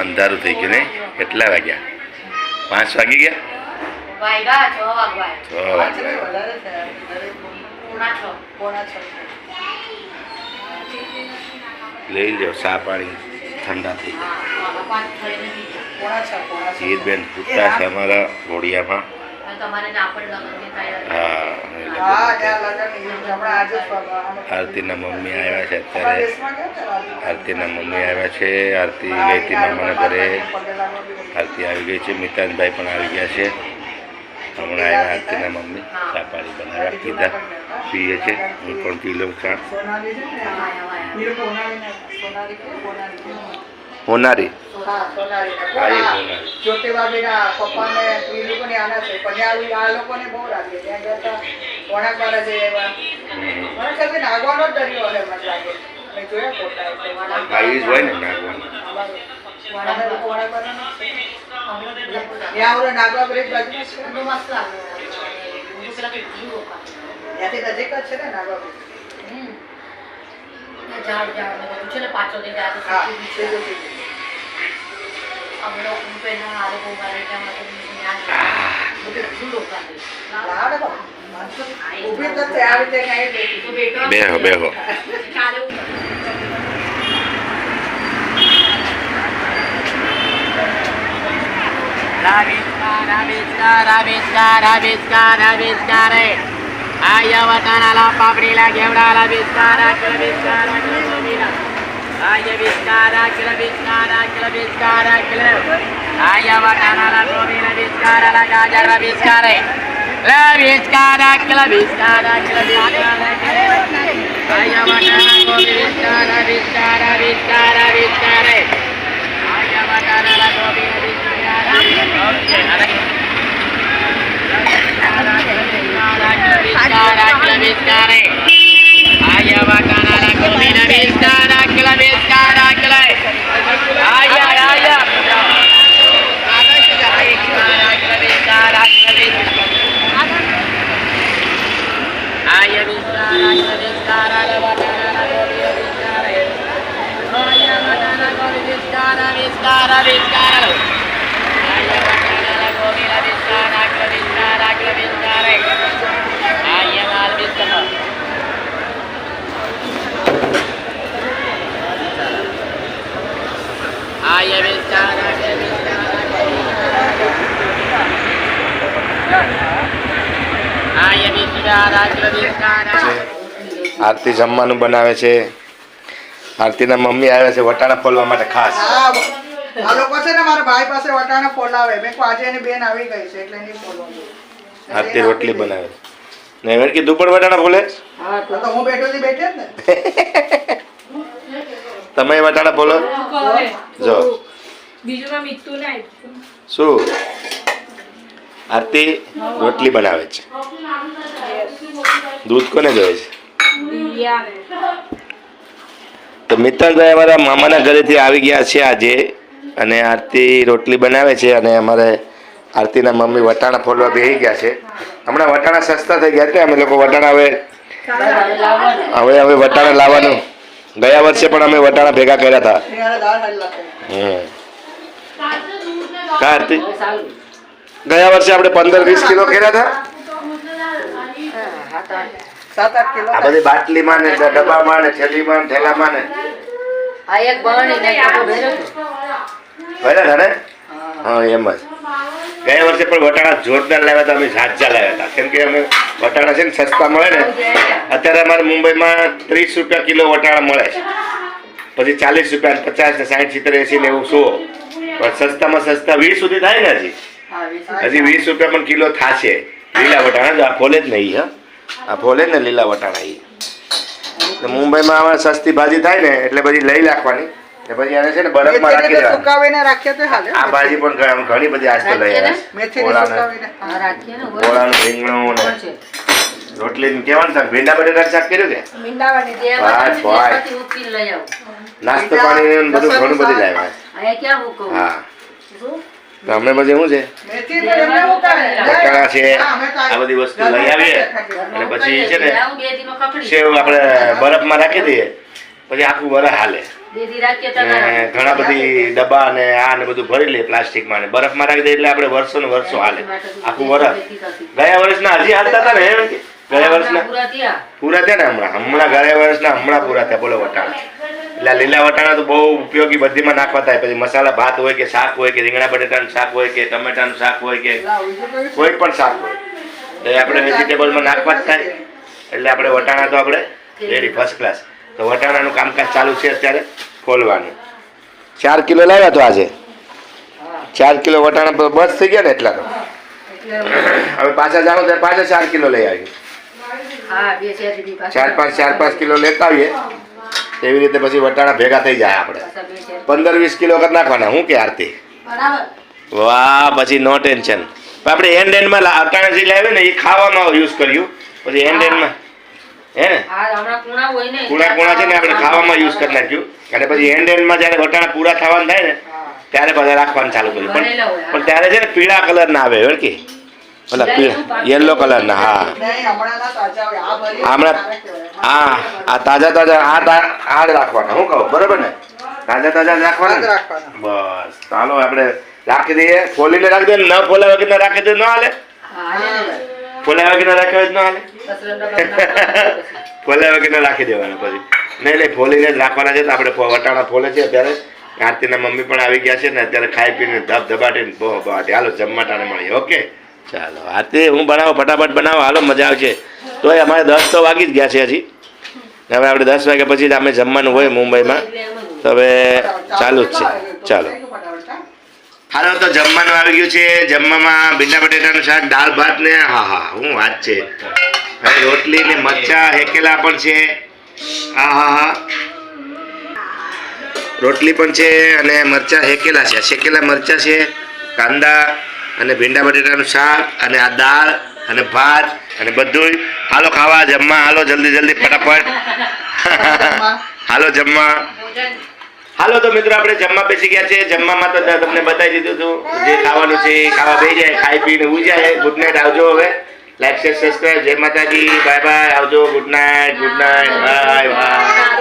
અંધારું થઈ ગયું ને? કેટલા વાગ્યા? પાંચ વાગી ગયા? છ વાગ્યા. લઈ લ્યો સા પાણી. ઠંડા થઈ. જીતબેન પૂછતા છે અમારા ઘોડિયામાં. આરતીના મમ્મી આવ્યા છે અત્યારે? આરતીના મમ્મી આવ્યા છે. આરતી ગઈ હતી મામાના ઘરે. આરતી આવી ગઈ છે. મિતાનભાઈ પણ આવી ગયા છે. હમણાં આવ્યા આરતીના મમ્મી. ચા પાણી બનાવ્યા પીધા. પીએ છે. હું પણ પી લઉં ચા હોનારી. નાગવા બ્રિજ બાજુ છે મસ્ત લાગે હું પેલા કેટલું રોકા ત્યાંથી નજીક જ છે ને નાગવા બ્રિજ હમ. ઝાડ ઝાડ ને બધું છે ને હા આ લોકો મારે ત્યાં માટે બેહો બેહો. Rabiscar, rabiscar, rabiscar, rabiscar, rabiscar. ఆయవతనల పాపిడిల గేవడాల విస్తారాఖిల విస్తారాఖిల ఆయ విస్తారాఖిల విస్తారాఖిల విస్తారాఖిల ఆయవతనల గోవిల విస్తారల గాజర విస్తారే ల విస్తారాఖిల విస్తారాఖిల విస్తారాఖిల ఆయవతన గోవిల విస్కార విస్కార విస్కార આરતી જમવાનું બનાવે છે. આરતીના મમ્મી આવ્યા છે વટાણા ફોલવા માટે ખાસ. હા, આ લોકો છે ને મારા ભાઈ પાસે વટાણા ફોલાવે. મેં આજે એની બેન આવી ગઈ છે એટલે નહીં ફોલવાનું આરતી રોટલી બનાવે ને કીધું પણ વટાણા ફોલે હા તો તો હું બેઠો થી બેઠે ને? તમે વટાણા ફોલો? જો. બીજું મીઠું નહીં. શું? આરતી રોટલી બનાવે છે. દૂધ કોને જોઈએ છે? તો મિત્તલભાઈ અમારા મામાના ઘરેથી આવી ગયા છે આજે અને આરતી રોટલી બનાવે છે અને અમારે આરતીના મમ્મી વટાણા ફોલવા બેસી ગયા છે. હમણાં વટાણા સસ્તા થઈ ગયા એટલે અમે લોકો વટાણા હવે હવે હવે વટાણા લાવવાનું. ગયા વર્ષે પણ અમે વટાણા ભેગા કર્યા હતા. કા આરતી? ગયા વર્ષે આપણે પંદર વીસ કિલો કર્યા હતા? સાત આઠ કિલો આ બધી બાટલીમાં ને ડબ્બામાં ને થેલીમાં ને થેલામાં ને. આ એક બની ને ભર્યા ને? હા. એમ જ. ગયા વર્ષે પણ વટાણા જોરદાર લાવ્યા હતા અમે ઝાઝા લાવ્યા હતા કેમ કે અમે વટાણા છે ને સસ્તા મળે ને અત્યારે અમારે મુંબઈમાં ત્રીસ રૂપિયા કિલો વટાણા મળે છે. પછી ચાલીસ રૂપિયા પચાસ ને સાઠ સિત્તેર એસી ને એવું સો. પણ સસ્તામાં સસ્તા વીસ સુધી થાય ને હજી. હજી વીસ રૂપિયા પણ કિલો થશે. લીલા વટાણા જો આ ફોલે જ નહીં હા. આ ફોલે ને લીલા વટાણા એ મુંબઈમાં આમાં સસ્તી ભાજી થાય ને એટલે બધી લઈ રાખવાની ને પછી એને છે ને બરફમાં રાખી દેવાની. સુકાવીને રાખીએ તો હાલે. આ ભાજી પણ ઘણી બધી આજ તો લઈ આવ્યા છે. સુકાવીને. આ રાખીએ ને ઓળાનું. રીંગણું ને રોટલી ને કેવાનું શાક ભીંડા બટેટા શાક કર્યું કે? ભાઈ, ભાઈ. લઈ આવો. નાસ્તો પાણી ને બધું ઘણું બધું લાવ્યા અહીંયા ક્યાં હું કહું હા. શું? તો અમે પછી શું છે? મેથી એમને. છે. આ બધી વસ્તુ લઈ આવીએ. અને પછી છે ને સેવ આપણે બરફમાં રાખી દઈએ. પછી આખું વરસ હાલે. ને ઘણા બધી ડબ્બા ને આ ને બધું ભરી લઈએ પ્લાસ્ટિકમાં ને. બરફમાં રાખી દે એટલે આપણે વર્ષો ને વર્ષો હાલે. આખું વરસ. ગયા વર્ષના હજી હાલતા હતા ને ગયા વર્ષના? ના થયા. પૂરા થયા ને હમણાં? હમણાં ગયા વર્ષના હમણાં પૂરા થયા. બોલો વટાણા. એટલે લીલા વટાણા તો બહુ ઉપયોગી બધીમાં નાખવા થાય. પછી મસાલા ભાત હોય કે શાક હોય કે રીંગણા બટેટાનું શાક હોય કે ટમેટાનું શાક હોય કે કોઈ પણ શાક હોય. એટલે આપણે વેજીટેબલમાં નાખવા જ થાય. એટલે આપણે વટાણા તો આપણે રેડી ફર્સ્ટ ક્લાસ તો વટાણાનું કામકાજ ચાલુ છે અત્યારે ખોલવાનું. ચાર કિલો લાવ્યા તો આજે? ચાર કિલો વટાણા બસ થઈ ગયા ને એટલા તો? હવે પાછા જાણો ત્યારે પાછા ચાર કિલો લઈ આવીએ. હા બે ચાર દી પાછા ચાર પાંચ ચાર પાંચ કિલો લેતા આવીએ. એવી રીતે પછી વટાણા ભેગા થઈ જાય આપણે. પંદર વીસ કિલો કરી નાખવાના હું કે આરતી? વાહ પછી નો ટેન્શન. આપણે એન્ડ એન્ડમાં અટાણા જે લાવે ને એ ખાવામાં યુઝ કર્યું. પછી એન્ડ એન્ડમાં હે ને? કુણા કુણા છે ને આપણે ખાવામાં યુઝ કરી નાખ્યું. અને પછી એન્ડ એન્ડમાં જ્યારે વટાણા પૂરા થવાના થાય ને ત્યારે બધા રાખવાનું ચાલુ કર્યું. પણ. પણ ત્યારે છે ને પીળા કલર ના આવે ઓળખી યલો કલર ના હા. હમણાં સારા આ તાજા તાજા આ આ રાખવાના હું કહું બરાબર ને? તાજા તાજા રાખવાના બસ ચાલો આપણે રાખી દઈએ. ખોલીને રાખી દઈએ ન ખોલાવ્યા વગર રાખી દે ન હાલે? હા હાલે. ને રાખ્યા જ ન હાલે? નાખવાનું વગર રાખી દેવાના પછી. નહીં નહીં ફોલીને જ રાખવાના છે તો આપણે વટાણા ફોલે છે અત્યારે. આરતીના મમ્મી પણ આવી ગયા છે ને અત્યારે ખાઈ પીને ધબ ધબાટીને બહુ બહાટી હાલો જમવા ટાણે મળીએ ઓકે? ચાલો આરતી હું બનાવો, ફટાફટ બનાવો, હાલો, મજા આવશે. તોય અમારે દસ તો વાગી જ ગયા છે હજી. હવે આપણે દસ વાગ્યા પછી અમે જમવાનું હોય મુંબઈમાં. તો હવે ચાલુ જ છે. ચાલો. હાલો, તો જમવાનું આવી ગયું છે. જમવામાં ભીંડા બટેટાનું શાક, દાળ, ભાત ને, હા હા, હું વાત છે. હવે રોટલી ને મરચા, હેકેલા પણ છે. હા હા હા. રોટલી પણ છે અને મરચા હેકેલા છે. શેકેલા મરચા છે, કાંદા અને ભીંડા બટેટાનું શાક અને આ દાળ અને ભાત અને બધું હાલો ખાવા જમવા. હાલો જલ્દી જલ્દી ફટાફટ. હાલો જમવા. હાલો તો મિત્રો આપણે જમવા બેસી ગયા છે જમવામાં તો તમને બતાવી દીધું હતું જે ખાવાનું છે એ ખાવા બેસી જાય ખાઈ પીને ઉઈ જાય. ગુડ નાઇટ આવજો હવે. લાઈક શેર સબસ્ક્રાઈબ જય માતાજી. બાય બાય આવજો. Good night good night bye bye